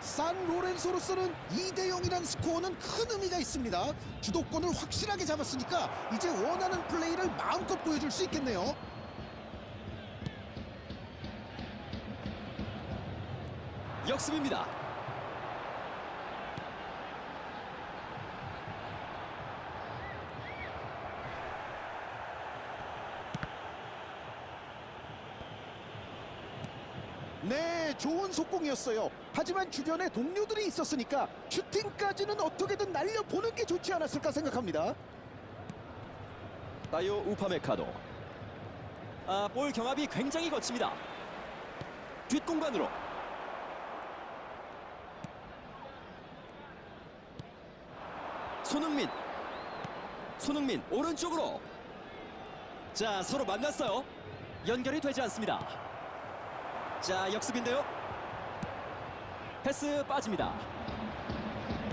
산 로렌소로서는 2대 0이라는 스코어는 큰 의미가 있습니다. 주도권을 확실하게 잡았으니까 이제 원하는 플레이를 마음껏 보여줄 수 있겠네요. 역습입니다. 네, 좋은 속공이었어요. 하지만 주변에 동료들이 있었으니까 슈팅까지는 어떻게든 날려보는 게 좋지 않았을까 생각합니다. 나요 우파메카노. 아, 볼 경합이 굉장히 거칩니다. 뒷공간으로. 손흥민. 손흥민 오른쪽으로. 자, 서로 만났어요. 연결이 되지 않습니다. 자, 역습인데요. 패스 빠집니다.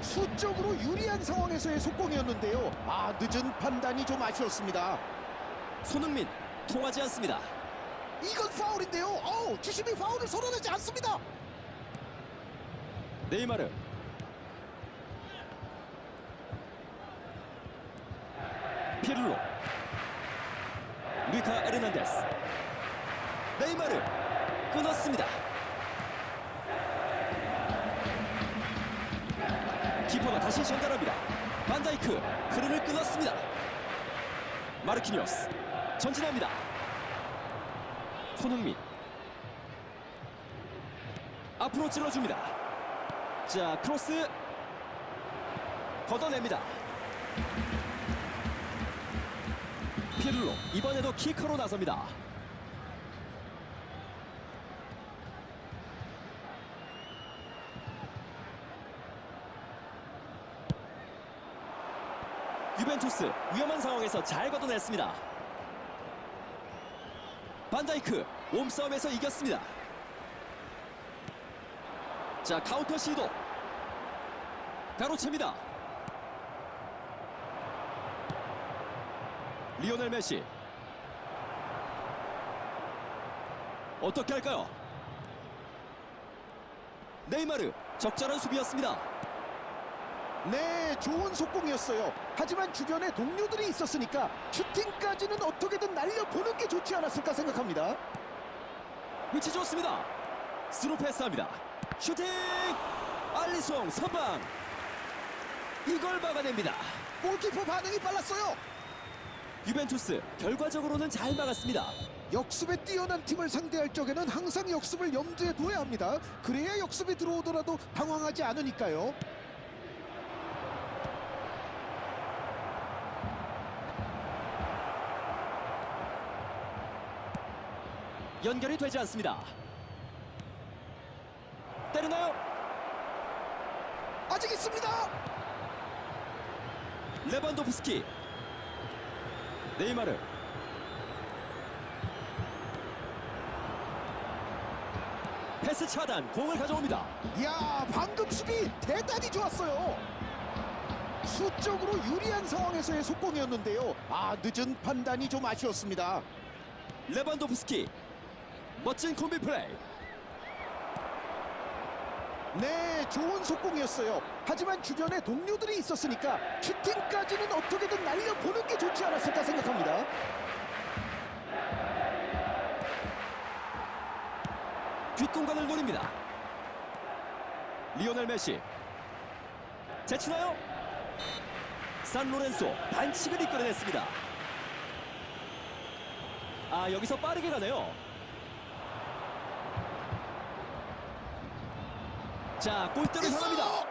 수적으로 유리한 상황에서의 속공이었는데요. 아, 늦은 판단이 좀 아쉬웠습니다. 손흥민 통하지 않습니다. 이건 파울인데요. 어우, 주심이 파울을 선언하지 않습니다. 네이마르 피르로 루이카 에르난데스 네이마르 끊었습니다. 키퍼가 다시 전달합니다. 반다이크 흐름을 끊었습니다. 마르키니오스 전진합니다. 손흥민. 앞으로 찔러줍니다. 자 크로스. 걷어냅니다. 피를로 이번에도 키커로 나섭니다 유벤투스 위험한 상황에서 잘 걷어냈습니다. 반다이크 몸싸움에서 이겼습니다. 자 카운터 시도. 가로챕니다. 리오넬 메시. 어떻게 할까요? 네이마르 적절한 수비였습니다 네, 좋은 속공이었어요. 하지만 주변에 동료들이 있었으니까 슈팅까지는 어떻게든 날려보는 게 좋지 않았을까 생각합니다. 위치 좋습니다 스루 패스합니다 슈팅 알리송 선방 이걸 막아냅니다 골키퍼 반응이 빨랐어요. 유벤투스 결과적으로는 잘 막았습니다 역습에 뛰어난 팀을 상대할 적에는 항상 역습을 염두에 둬야 합니다. 그래야 역습이 들어오더라도 당황하지 않으니까요. 연결이 되지 않습니다. 때리나요? 아직 있습니다. 레반도프스키 네이마르 패스 차단 공을 가져옵니다. 이야, 방금 수비 대단히 좋았어요. 수적으로 유리한 상황에서의 속공이었는데요. 아, 늦은 판단이 좀 아쉬웠습니다. 레반도프스키 멋진 콤비 플레이 네, 좋은 속공이었어요. 하지만 주변에 동료들이 있었으니까 슈팅까지는 어떻게든 날려보는 게 좋지 않았을까 생각합니다. 뒷공간을 노립니다. 리오넬 메시 제치나요? 산 로렌소 반칙을 이끌어냈습니다. 아 여기서 빠르게 가네요. 자 골대를 향합니다.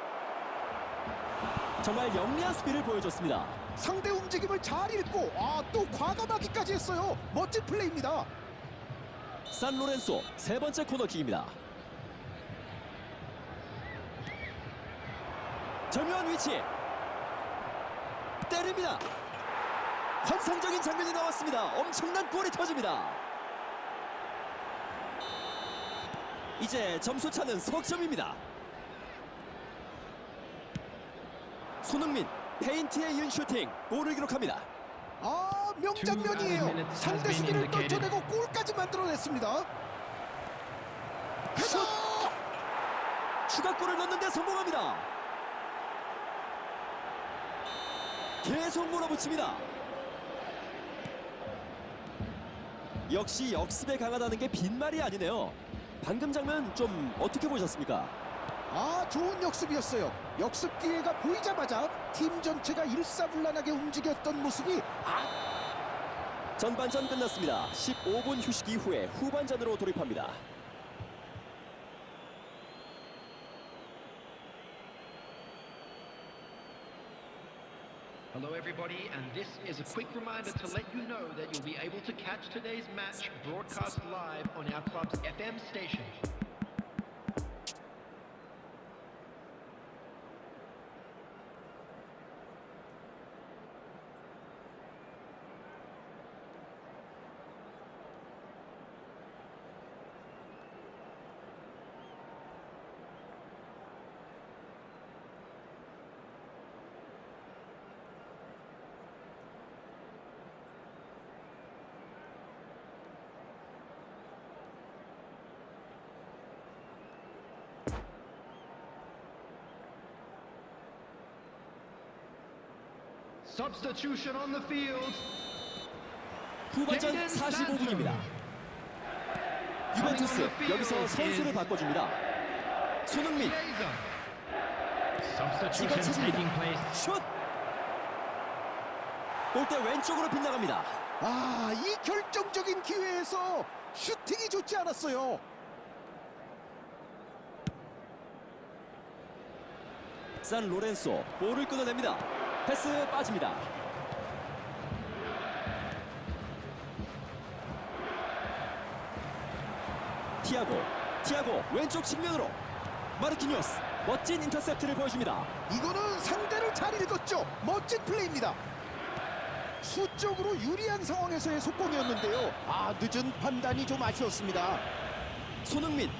정말 영리한 수비를 보여줬습니다. 상대 움직임을 잘 읽고 아, 또 과감하기까지 했어요. 멋진 플레이입니다. 산 로렌소 세 번째 코너킥입니다. 절묘한 위치 때립니다. 환상적인 장면이 나왔습니다. 엄청난 골이 터집니다. 이제 점수 차는 석점입니다. 손흥민 페인트에 이은 슈팅 골을 기록합니다. 아, 명장면이에요. 상대 수비를. 떨쳐내고 골까지 만들어냈습니다. 헤더! 추가골을 넣는데 성공합니다. 계속 몰아붙입니다. 역시 역습에 강하다는 게 빈말이 아니네요. 방금 장면 좀 어떻게 보셨습니까? 아 좋은 역습이었어요. 역습 기회가 보이자마자 팀 전체가 일사불란하게 움직였던 모습이 아, 전반전 끝났습니다. 15분 휴식 이후에 후반전으로 돌입합니다. Hello, everybody, and this is a quick reminder to let you know that you'll be able to catch today's match broadcast live on our club's FM station. Substitution on the field. 후반전 45분입니다. 유벤투스 여기서 선수를 바꿔줍니다. 손흥민. Substitution taking 슛! 골대 왼쪽으로 빗나갑니다. 아, 이 결정적인 기회에서 슈팅이 좋지 않았어요. 산 로렌소 볼을 끊어냅니다. 패스 빠집니다. 티아고, 티아고 왼쪽 측면으로 마르키뉴스 멋진 인터셉트를 보여줍니다. 이거는 상대를 잘 읽었죠. 멋진 플레이입니다. 수적으로 유리한 상황에서의 속공이었는데요. 아, 늦은 판단이 좀 아쉬웠습니다. 손흥민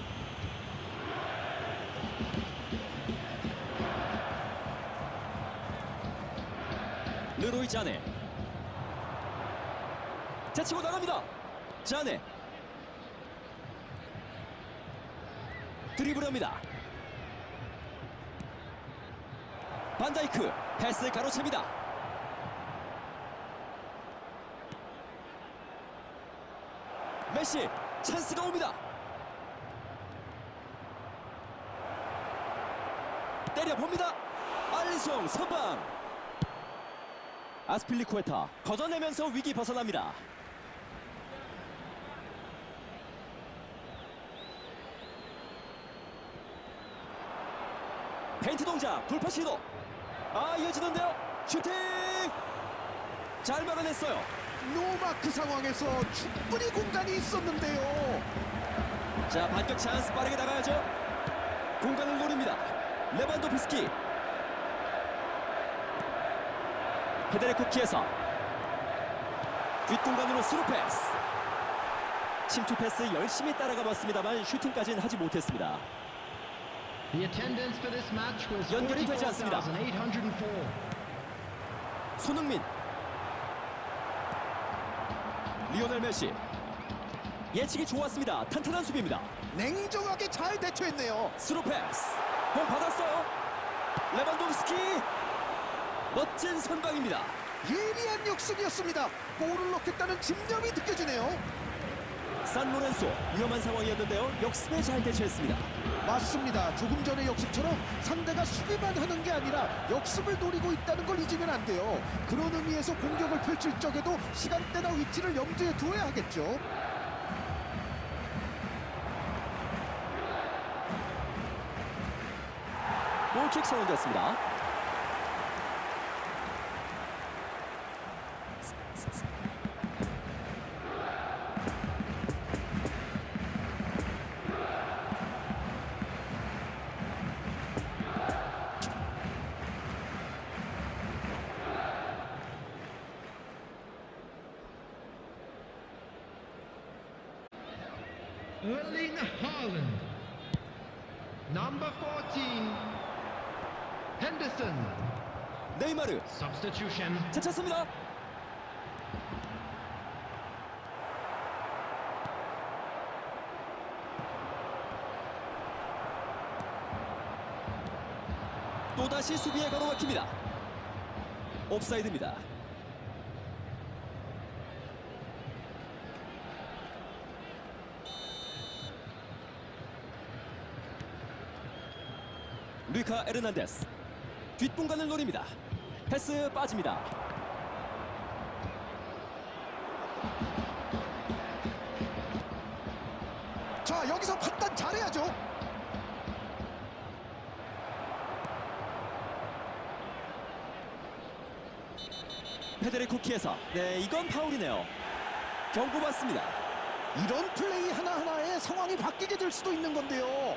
르로이 자네. 제치고 나갑니다. 자네. 드리블합니다. 반다이크 패스 가로챕니다. 메시 찬스가 옵니다. 때려봅니다. 알리송 선방. 아스필리쿠에타 걷어내면서 위기 벗어납니다. 페인트 동작 돌파 시도. 아 이어지는데요. 슈팅. 잘 막아냈어요. 노마크 상황에서 충분히 공간이 있었는데요. 자 반격 찬스 빠르게 나가야죠. 공간을 노립니다. 레반도프스키. 페데레코 키에서 뒷공간으로 스루 패스. 침투 패스 열심히 따라가 봤습니다만 슈팅까지는 하지 못했습니다. 연결이 되지 않습니다. 44,804. 손흥민. 리오넬 메시. 예측이 좋았습니다. 탄탄한 수비입니다. 냉정하게 잘 대처했네요. 스루 패스. 공 받았어요. 레반도프스키. 멋진 선방입니다. 예리한 역습이었습니다. 골을 넣겠다는 집념이 느껴지네요. 산 로렌소 위험한 상황이었는데요. 역습에 잘 대처했습니다. 맞습니다. 조금 전의 역습처럼 상대가 수비만 하는 게 아니라 역습을 노리고 있다는 걸 잊으면 안 돼요. 그런 의미에서 공격을 펼칠 적에도 시간대나 위치를 염두에 두어야 하겠죠. 골킥 선언됐습니다. 네이마르. 제쳤습니다. 또다시 수비에 가로막힙니다. 옵사이드입니다. 루이카 에르난데스 뒷공간을 노립니다. 패스 빠집니다. 자 여기서 판단 잘해야죠. 페데리코 키에서 네 이건 파울이네요. 경고받습니다. 이런 플레이 하나하나에 상황이 바뀌게 될 수도 있는 건데요.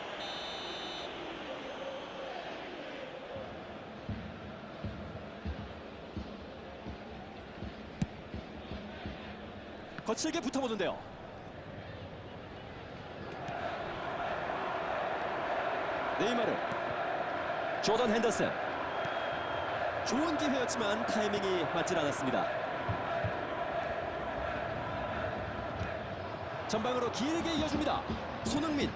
거칠게 붙어보는데요. 네이마르, 조던 핸더슨. 좋은 기회였지만 타이밍이 맞질 않았습니다. 전방으로 길게 이어줍니다. 손흥민.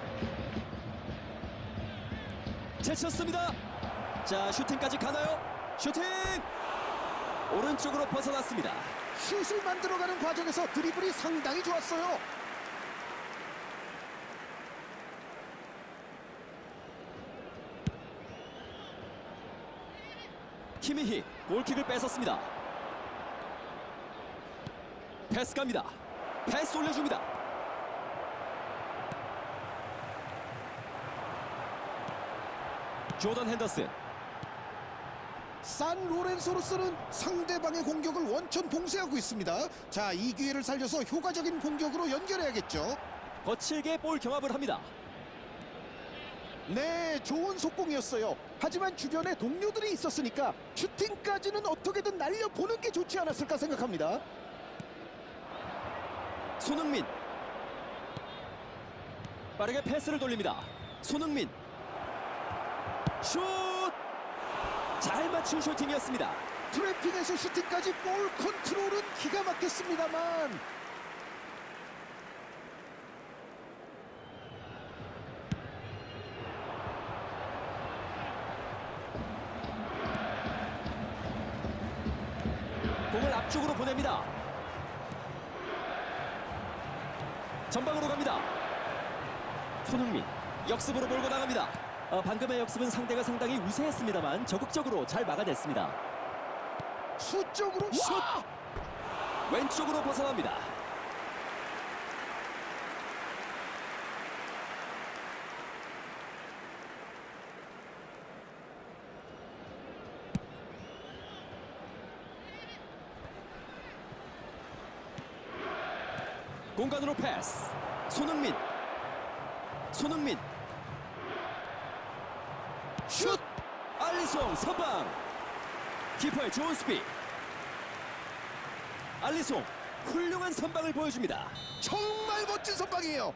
제쳤습니다. 자, 슈팅까지 가나요? 슈팅! 오른쪽으로 벗어났습니다. 슛을 만들어가는 과정에서 드리블이 상당히 좋았어요. 키미히 골킥을 뺏었습니다. 패스 갑니다. 패스 올려줍니다. 조던 핸더슨 산 로렌소로스는 상대방의 공격을 원천 봉쇄하고 있습니다. 자, 이 기회를 살려서 효과적인 공격으로 연결해야겠죠. 거칠게 볼 경합을 합니다. 네, 좋은 속공이었어요. 하지만 주변에 동료들이 있었으니까 슈팅까지는 어떻게든 날려보는 게 좋지 않았을까 생각합니다. 손흥민 빠르게 패스를 돌립니다. 손흥민 슛! 잘 맞춘 슈팅이었습니다. 트래핑에서 슈팅까지 볼 컨트롤은 기가 막혔습니다만 공을 앞쪽으로 보냅니다. 전방으로 갑니다. 손흥민 역습으로 몰고 나갑니다. 어, 방금의 역습은 상대가 상당히 우세했습니다만 적극적으로 잘 막아냈습니다. 슛! 와! 왼쪽으로 벗어납니다. 공간으로 패스. 손흥민. 손흥민. 슛! 알리송 선방. 키퍼의 좋은 스피. 알리송 훌륭한 선방을 보여줍니다. 정말 멋진 선방이에요.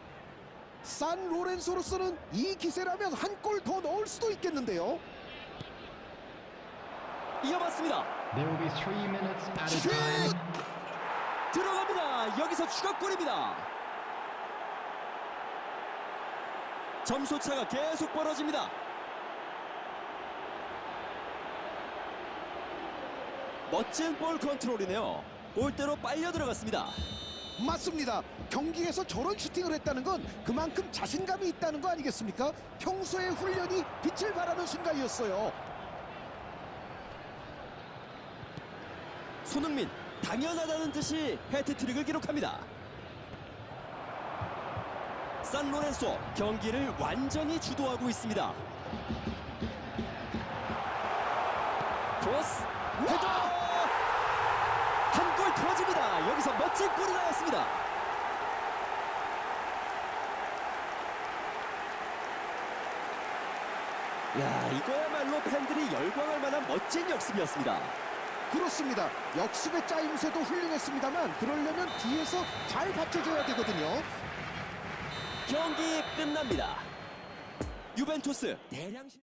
산 로렌소로서는 이 기세라면 한 골 더 넣을 수도 있겠는데요. 이어봤습니다. There will be three minutes at a 슛! time. 들어갑니다. 여기서 추가골입니다. 점수 차가 계속 벌어집니다. 멋진 볼 컨트롤이네요. 골대로 빨려 들어갔습니다. 맞습니다. 경기에서 저런 슈팅을 했다는 건 그만큼 자신감이 있다는 거 아니겠습니까? 평소의 훈련이 빛을 발하는 순간이었어요. 손흥민 당연하다는 듯이 해트트릭을 기록합니다. 산로렌소 경기를 완전히 주도하고 있습니다. 크로스 헤더. 여기서 멋진 골이 나왔습니다. 야 이거야말로 팬들이 열광할 만한 멋진 역습이었습니다. 그렇습니다. 역습의 짜임새도 훌륭했습니다만 그러려면 뒤에서 잘 받쳐줘야 되거든요. 경기 끝납니다. 유벤투스 대량 실-